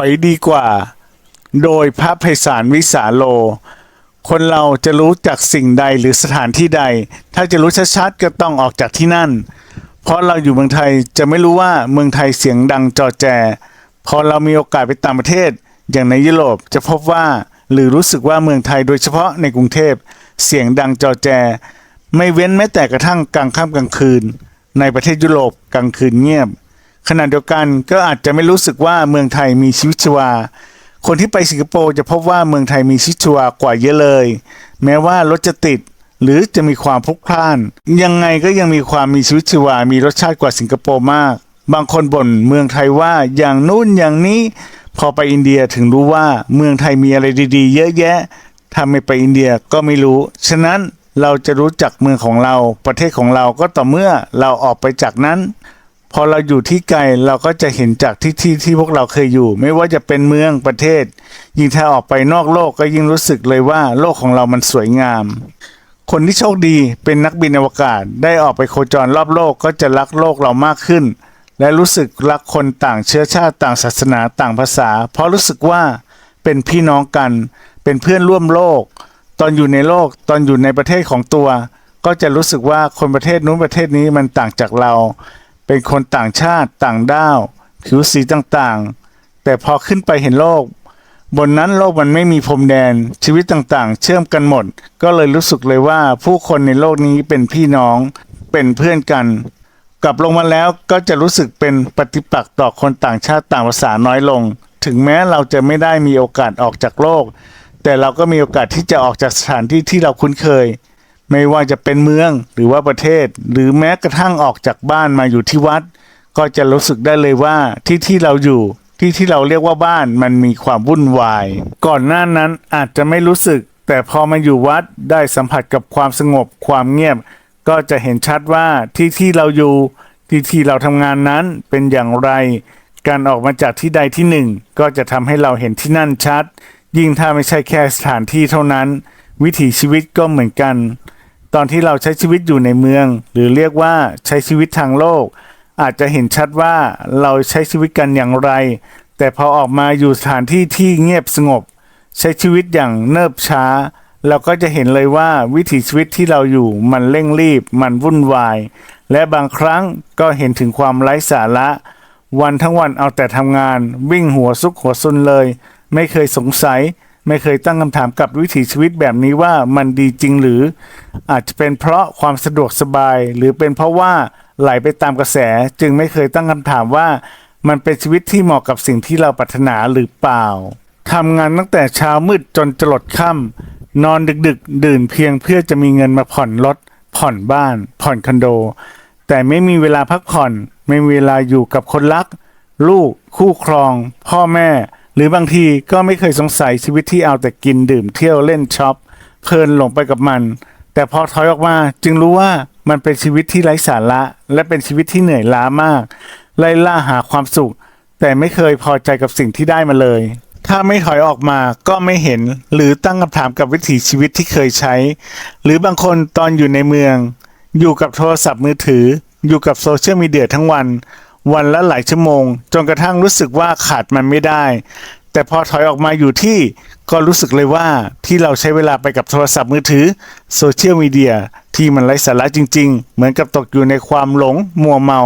อยดีกว่า โดยพระไพศาลวิสาโล คนเราจะรู้จักสิ่งใดหรือสถานที่ใด ถ้าจะรู้ชัดๆก็ต้องออกจากที่นั่น เพราะเราอยู่เมืองไทยจะไม่รู้ว่าเมืองไทยเสียงดังจอแจ พอเรามีโอกาสไปต่างประเทศ อย่างในยุโรปจะพบว่า หรือรู้สึกว่าเมืองไทยโดยเฉพาะในกรุงเทพเสียงดังจอแจ ไม่เว้นแม้แต่กระทั่งกลางค่ำกลางคืน ในประเทศยุโรปกลางคืนเงียบ ขณะเดียวกันก็อาจจะไม่รู้สึกว่าเมืองไทยมีชีวิตชีวา คนที่ไปสิงคโปร์จะพบว่าเมืองไทยมีชีวิตชีวากว่าเยอะเลย แม้ว่ารถจะติดหรือจะมีความพลุกพล่าน ยังไงก็ยังมีความมีชีวิตชีวา มีรสชาติกว่าสิงคโปร์มาก บางคนบ่นเมืองไทยว่าอย่างนู้นอย่างนี้ พอไปอินเดียถึงรู้ว่าเมืองไทยมีอะไรดีๆ เยอะแยะถ้าไม่ไปอินเดียก็ไม่รู้ ฉะนั้นเราจะรู้จักเมืองของเรา ประเทศของเราก็ต่อเมื่อเราออกไปจากนั้น พอเราอยู่ที่ไกลเราก็จะเห็นจากที่ที่ที่พวกเราเคยอยู่ ไม่ว่าจะเป็นเมืองประเทศ ยิ่งถ้าออกไปนอกโลกก็ยิ่งรู้สึกเลยว่าโลกของเรามันสวยงาม คนที่โชคดีเป็นนักบินอวกาศได้ออกไปโคจรรอบโลกก็จะรักโลกเรามากขึ้น และรู้สึกรักคนต่างเชื้อชาติต่างศาสนาต่างภาษา เพราะรู้สึกว่าเป็นพี่น้องกัน เป็นเพื่อนร่วมโลก ตอนอยู่ในโลกตอนอยู่ในประเทศของตัว ก็จะรู้สึกว่าคนประเทศนู้นประเทศนี้มันต่างจากเรา เป็นคนต่างชาติต่างด้าวผิวสีต่างๆ แต่พอขึ้นไปเห็นโลก บนนั้นโลกมันไม่มีพรมแดนชีวิตต่างๆ เชื่อมกันหมด ก็เลยรู้สึกเลยว่าผู้คนในโลกนี้เป็นพี่น้องเป็นเพื่อนกัน กลับลงมาแล้วก็จะรู้สึกเป็นปฏิปักษ์ต่อคนต่างชาติต่างภาษาน้อยลง ถึงแม้เราจะไม่ได้มีโอกาสออกจากโลก แต่เราก็มีโอกาสที่จะออกจากสถานที่ที่เราคุ้นเคย ไม่ว่าจะเป็นเมืองหรือว่าประเทศ หรือแม้กระทั่งออกจากบ้านมาอยู่ที่วัด ก็จะรู้สึกได้เลยว่าที่ที่เราอยู่ที่ที่เราเรียกว่าบ้านมันมีความวุ่นวาย ก่อนหน้านั้นอาจจะไม่รู้สึก แต่พอมาอยู่วัดได้สัมผัสกับความสงบความเงียบ ก็จะเห็นชัดว่าที่ที่เราอยู่ที่ที่เราทำงานนั้นเป็นอย่างไร การออกมาจากที่ใดที่หนึ่ง ก็จะทำให้เราเห็นที่นั่นชัด ยิ่งถ้าไม่ใช่แค่สถานที่เท่านั้น วิถีชีวิตก็เหมือนกัน ตอนที่เราใช้ชีวิตอยู่ในเมือง หรือเรียกว่าใช้ชีวิตทางโลก อาจจะเห็นชัดว่าเราใช้ชีวิตกันอย่างไร แต่พอออกมาอยู่สถานที่ที่เงียบสงบ ใช้ชีวิตอย่างเนิบช้า เราก็จะเห็นเลยว่าวิถีชีวิตที่เราอยู่มันเร่งรีบ มันวุ่นวาย และบางครั้งก็เห็นถึงความไร้สาระ วันทั้งวันเอาแต่ทำงาน วิ่งหัวซุกหัวซุนเลย ไม่เคยสงสัย ไม่เคยตั้งคำถามกับวิถีชีวิตแบบนี้ว่ามันดีจริงหรือ อาจจะเป็นเพราะความสะดวกสบาย หรือเป็นเพราะว่าไหลไปตามกระแส จึงไม่เคยตั้งคำถามว่า มันเป็นชีวิตที่เหมาะกับสิ่งที่เราปรารถนาหรือเปล่าทำงานตั้งแต่เช้ามืดจนจรดค่ำนอนดึกๆดื่นเพียงเพื่อจะมีเงินมาผ่อนรถผ่อนบ้าน ผ่อนคอนโด แต่ไม่มีเวลาพักผ่อน ไม่มีเวลาอยู่กับคนรัก ลูกคู่ครอง พ่อแม่ หรือบางทีก็ไม่เคยสงสัยชีวิตที่เอาแต่กินดื่มเที่ยวเล่นช็อปเพลินหลงไปกับมัน แต่พอถอยออกมาจึงรู้ว่ามันเป็นชีวิตที่ไร้สาระ และเป็นชีวิตที่เหนื่อยล้ามาก ไล่ล่าหาความสุข แต่ไม่เคยพอใจกับสิ่งที่ได้มาเลย ถ้าไม่ถอยออกมาก็ไม่เห็นหรือตั้งคำถามกับวิถีชีวิตที่เคยใช้ หรือบางคนตอนอยู่ในเมือง อยู่กับโทรศัพท์มือถือ อยู่กับโซเชียลมีเดียทั้งวัน วันละหลายชั่วโมง จนกระทั่งรู้สึกว่าขาดมันไม่ได้ แต่พอถอยออกมาอยู่ที่ก็รู้สึกเลยว่าที่เราใช้เวลาไปกับโทรศัพท์มือถือโซเชียลมีเดียที่มันไร้สาระจริง ๆ เหมือนกับตกอยู่ในความหลงมัวเมา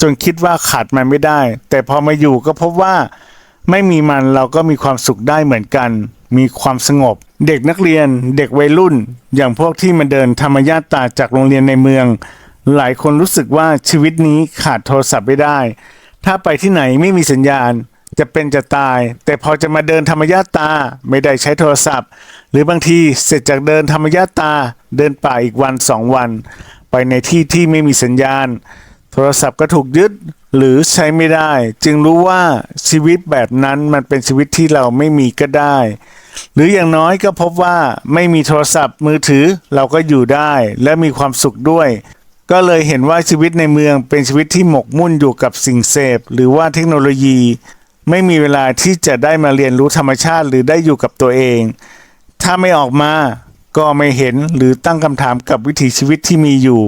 จนคิดว่าขาดมันไม่ได้ แต่พอมาอยู่ก็พบว่า ไม่มีมันเราก็มีความสุขได้เหมือนกัน มีความสงบ เด็กนักเรียน เด็กวัยรุ่น อย่างพวกที่มาเดินธรรมญาตาจากโรงเรียนในเมือง หลายคนรู้สึกว่าชีวิตนี้ขาดโทรศัพท์ไม่ได้ ถ้าไปที่ไหนไม่มีสัญญาณ จะเป็นจะตาย แต่พอจะมาเดินธรรมญาตาไม่ได้ใช้โทรศัพท์ หรือบางทีเสร็จจากเดินธรรมญาตาเดินป่าอีกวันสองวัน ไปในที่ที่ไม่มีสัญญาณ โทรศัพท์ก็ถูกยึดหรือใช้ไม่ได้ จึงรู้ว่าชีวิตแบบนั้นมันเป็นชีวิตที่เราไม่มีก็ได้ หรืออย่างน้อยก็พบว่าไม่มีโทรศัพท์มือถือเราก็อยู่ได้และมีความสุขด้วย ก็เลยเห็นว่าชีวิตในเมืองเป็นชีวิตที่หมกมุ่นอยู่กับสิ่งเสพ หรือว่าเทคโนโลยี ไม่มีเวลาที่จะได้มาเรียนรู้ธรรมชาติหรือได้อยู่กับตัวเอง ถ้าไม่ออกมาก็ไม่เห็นหรือตั้งคำถามกับวิถีชีวิตที่มีอยู่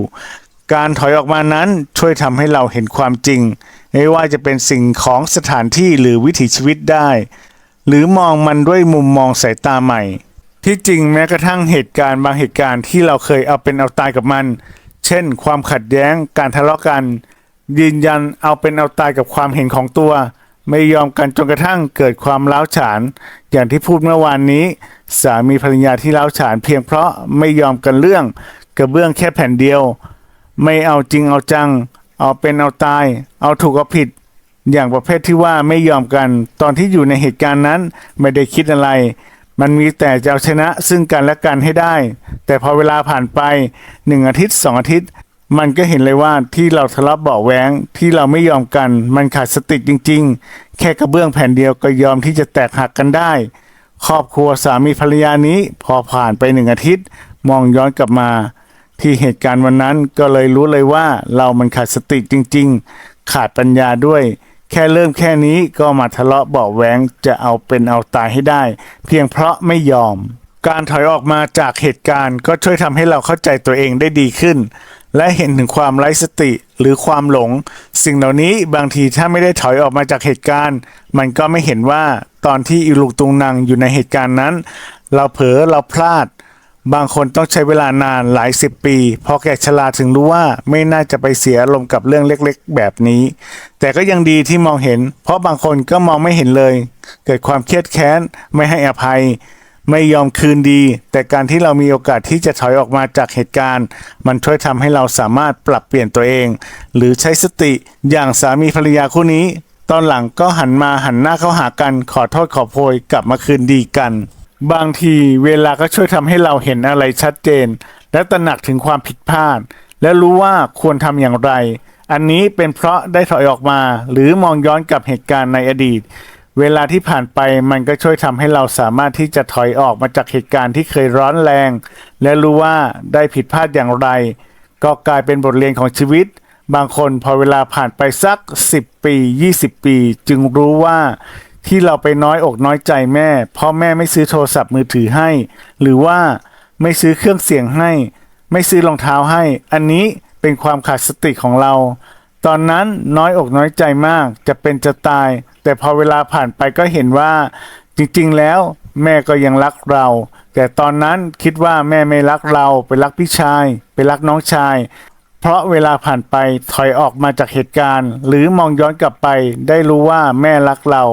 การถอยออกมานั้นช่วยทำให้เราเห็นความจริง ไม่ว่าจะเป็นสิ่งของสถานที่หรือวิถีชีวิตได้ หรือมองมันด้วยมุมมองสายตาใหม่ ที่จริงแม้กระทั่งเหตุการณ์บางเหตุการณ์ที่เราเคยเอาเป็นเอาตายกับมัน เช่น ความขัดแย้งการทะเลาะกัน ยืนยันเอาเป็นเอาตายกับความเห็นของตัว ไม่ยอมกันจนกระทั่งเกิดความร้าวฉาน อย่างที่พูดเมื่อวานนี้ สามีภรรยาที่ร้าวฉาน เพียงเพราะไม่ยอมกันเรื่อง กระเบื้องแค่แผ่นเดียว ไม่เอาจริงเอาจัง เอาเป็นเอาตาย เอาถูกเอาผิด อย่างประเภทที่ว่าไม่ยอมกัน ตอนที่อยู่ในเหตุการณ์นั้นไม่ได้คิดอะไร มันมีแต่จะเอาชนะซึ่งกันและกันให้ได้ แต่พอเวลาผ่านไปหนึ่งอาทิตย์สองอาทิตย์ มันก็เห็นเลยว่าที่เราทะเลาะเบาแหวงที่เราไม่ยอมกัน มันขาดสติจริง ๆ แค่กระเบื้องแผ่นเดียวก็ยอมที่จะแตกหักกันได้ ครอบครัวสามีภรรยานี้พอผ่านไปหนึ่งอาทิตย์ มองย้อนกลับมา ที่เหตุการณ์วันนั้นก็เลยรู้เลยว่าเรามันขาดสติจริง ๆ ขาดปัญญาด้วย แค่เริ่มแค่นี้ก็มาทะเลาะเบาแหวงจะเอาเป็นเอาตายให้ได้ เพียงเพราะไม่ยอม การถอยออกมาจากเหตุการณ์ก็ช่วยทำให้เราเข้าใจตัวเองได้ดีขึ้น และเห็นถึงความไร้สติหรือความหลง สิ่งเหล่านี้บางทีถ้าไม่ได้ถอยออกมาจากเหตุการณ์ มันก็ไม่เห็นว่าตอนที่อีลุกตุงนางอยู่ในเหตุการณ์นั้น เราเผลอเราพลาด บางคนต้องใช้เวลานานหลายสิบปีพอแก่ชราถึงรู้ว่าไม่น่าจะไปเสียอารมณ์กับเรื่องเล็กๆ แบบนี้ แต่ก็ยังดีที่มองเห็น เพราะบางคนก็มองไม่เห็นเลย เกิดความเครียดแค้น ไม่ให้อภัย ไม่ยอมคืนดี แต่การที่เรามีโอกาสที่จะถอยออกมาจากเหตุการณ์ มันช่วยทำให้เราสามารถปรับเปลี่ยนตัวเอง หรือใช้สติอย่างสามีภรรยาคู่นี้ ตอนหลังก็หันมาหันหน้าเข้าหากันขอโทษขอโพยกลับมาคืนดีกัน บางทีเวลาก็ช่วยทำให้เราเห็นอะไรชัดเจน และตระหนักถึงความผิดพลาด และรู้ว่าควรทำอย่างไร อันนี้เป็นเพราะได้ถอยออกมา หรือมองย้อนกับเหตุการณ์ในอดีต เวลาที่ผ่านไปมันก็ช่วยทำให้เราสามารถที่จะถอยออกมาจากเหตุการณ์ที่เคยร้อนแรง และรู้ว่าได้ผิดพลาดอย่างไร ก็กลายเป็นบทเรียนของชีวิต บางคนพอเวลาผ่านไปสัก 10 ปี 20 ปี จึงรู้ว่า ที่เราไปน้อยอกน้อยใจแม่เพราะแม่ไม่ซื้อโทรศัพท์มือถือให้ หรือว่าไม่ซื้อเครื่องเสียงให้ ไม่ซื้อรองเท้าให้ อันนี้เป็นความขาดสติของเรา ตอนนั้นน้อยอกน้อยใจมากจะเป็นจะตาย แต่พอเวลาผ่านไปก็เห็นว่า จริงๆแล้วแม่ก็ยังรักเรา แต่ตอนนั้นคิดว่าแม่ไม่รักเรา ไปรักพี่ชาย ไปรักน้องชาย เพราะเวลาผ่านไปถอยออกมาจากเหตุการณ์ หรือมองย้อนกลับไปได้รู้ว่าแม่รักเรา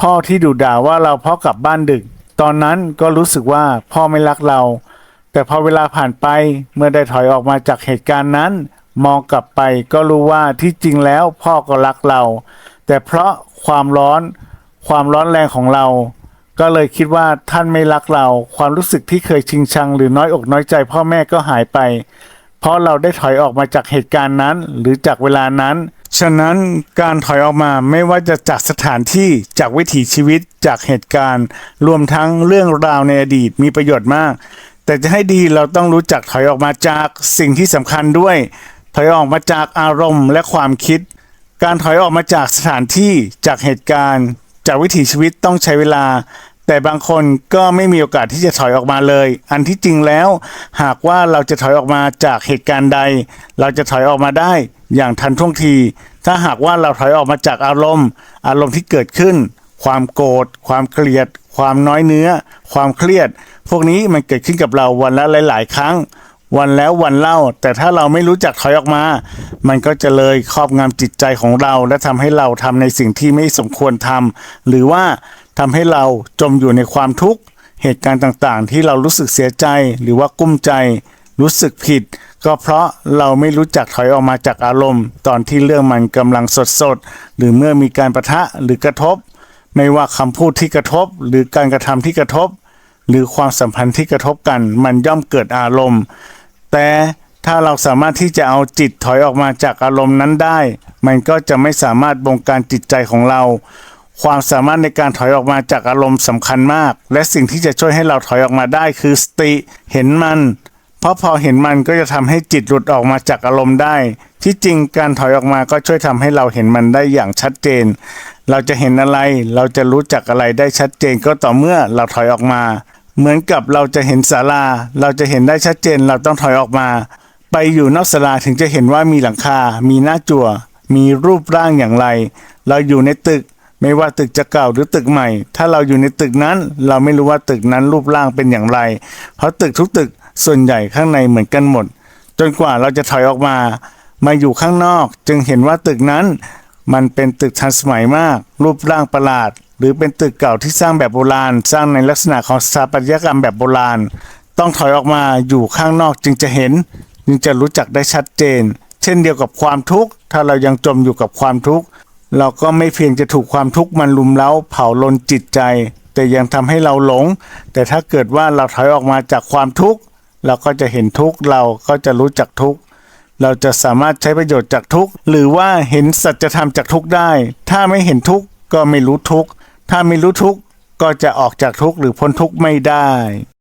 พ่อที่ดุด่าว่าเราเพราะกลับบ้านดึก ตอนนั้นก็รู้สึกว่าพ่อไม่รักเรา แต่พอเวลาผ่านไปเมื่อได้ถอยออกมาจากเหตุการณ์นั้น มองกลับไปก็รู้ว่าที่จริงแล้วพ่อก็รักเรา แต่เพราะความร้อน ความร้อนแรงของเรา ก็เลยคิดว่าท่านไม่รักเรา ความรู้สึกที่เคยชิงชัง หรือน้อยอกน้อยใจ พ่อแม่ก็หายไป เพราะเราได้ถอยออกมาจากเหตุการณ์นั้น หรือจากเวลานั้น ฉะนั้นการถอยออกมาไม่ว่าจะจากสถานที่จากวิถีชีวิตจากเหตุการณ์ รวมทั้งเรื่องราวในอดีตมีประโยชน์มาก แต่จะให้ดีเราต้องรู้จักถอยออกมาจากสิ่งที่สำคัญด้วย ถอยออกมาจากอารมณ์และความคิด การถอยออกมาจากสถานที่จากเหตุการณ์ จากวิถีชีวิตต้องใช้เวลา แต่บางคนก็ไม่มีโอกาสที่จะถอยออกมาเลย อันที่จริงแล้ว หากว่าเราจะถอยออกมาจากเหตุการณ์ใด เราจะถอยออกมาได้ อย่างทันท่วงที ถ้าหากว่าเราถอยออกมาจากอารมณ์ อารมณ์ที่เกิดขึ้น ความโกรธ ความเกลียด ความน้อยเนื้อ ความเครียด พวกนี้มันเกิดขึ้นกับเราวันละหลาย ๆ ครั้ง วันแล้ววันเล่า แต่ถ้าเราไม่รู้จักถอยออกมา มันก็จะเลยครอบงำจิตใจของเรา และทำให้เราทำในสิ่งที่ไม่สมควรทำหรือว่าทำให้เราจมอยู่ในความทุกข์เหตุการณ์ต่างๆ ที่เรารู้สึกเสียใจหรือว่ากุ้มใจ รู้สึกผิด ก็เพราะเราไม่รู้จักถอยออกมาจากอารมณ์ ตอนที่เรื่องมันกำลังสดๆหรือเมื่อมีการประทะหรือกระทบ ไม่ว่าคำพูดที่กระทบ หรือการกระทำที่กระทบ หรือความสัมพันธ์ที่กระทบกัน มันย่อมเกิดอารมณ์ แต่ถ้าเราสามารถที่จะเอาจิตถอยออกมาจากอารมณ์นั้นได้ มันก็จะไม่สามารถบงการจิตใจของเรา ความสามารถในการถอยออกมาจากอารมณ์สำคัญมาก และสิ่งที่จะช่วยให้เราถอยออกมาได้คือสติ เห็นมัน เพราะพอเห็นมันก็จะทำให้จิตหลุดออกมาจากอารมณ์ได้ ที่จริงการถอยออกมาก็ช่วยทำให้เราเห็นมันได้อย่างชัดเจน เราจะเห็นอะไร เราจะรู้จักอะไรได้ชัดเจนก็ต่อเมื่อเราถอยออกมา เหมือนกับเราจะเห็นศาลา เราจะเห็นได้ชัดเจน เราต้องถอยออกมา ไปอยู่นอกศาลาถึงจะเห็นว่ามีหลังคา มีหน้าจั่ว มีรูปร่างอย่างไร เราอยู่ในตึกไม่ว่าตึกจะเก่าหรือตึกใหม่ ถ้าเราอยู่ในตึกนั้น เราไม่รู้ว่าตึกนั้นรูปร่างเป็นอย่างไร เพราะตึกทุกตึก ส่วนใหญ่ข้างในเหมือนกันหมด จนกว่าเราจะถอยออกมา มาอยู่ข้างนอก จึงเห็นว่าตึกนั้น มันเป็นตึกทันสมัยมาก รูปร่างประหลาด หรือเป็นตึกเก่าที่สร้างแบบโบราณ สร้างในลักษณะของสถาปัตยกรรมแบบโบราณ ต้องถอยออกมาอยู่ข้างนอกจึงจะเห็น จึงจะรู้จักได้ชัดเจน เช่นเดียวกับความทุกข์ ถ้าเรายังจมอยู่กับความทุกข์เราก็ไม่เพียงจะถูกความทุกข์มันลุมเล้าเผาลนจิตใจ แต่ยังทำให้เราหลง แต่ถ้าเกิดว่าเราถอยออกมาจากความทุกข์ เราก็จะเห็นทุกเราก็จะรู้จักทุกเราจะสามารถใช้ประโยชน์จากทุกหรือว่าเห็นสัจธรรมจากทุกได้ ถ้าไม่เห็นทุกก็ไม่รู้ทุกถ้าไม่รู้ทุกก็จะออกจากทุกหรือพ้นทุกไม่ได้